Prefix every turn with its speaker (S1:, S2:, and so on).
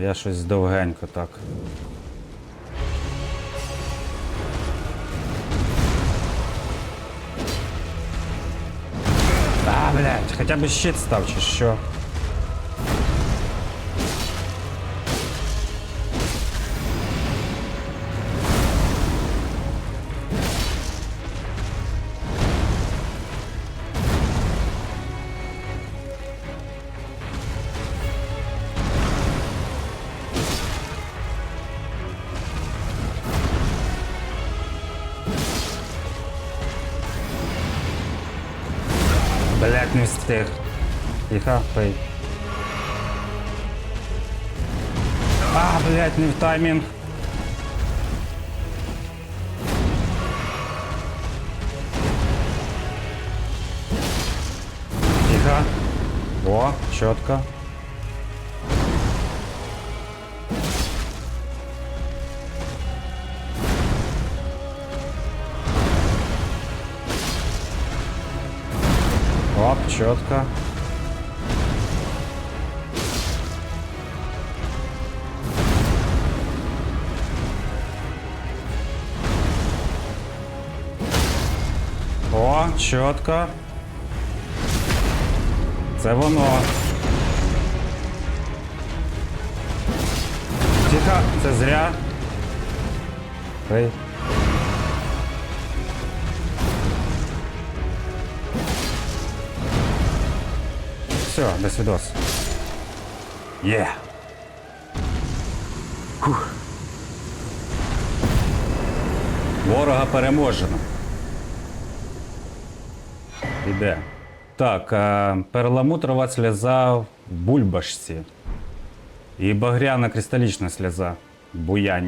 S1: Я щось довгенько так. А, блядь, хоча б щит став чи що. Блядь, не встиг. Тихо, пий. А, блядь, не в таймінг. Тихо. О, чітко. Оп, чітко. О, чітко. Це воно. Тихо, це зря. Ей. Все, до свидос. Є. Ворога переможено. Іде. Так, е, перламутрова сльоза в бульбашці. І багряна кристалічна сльоза в буянні.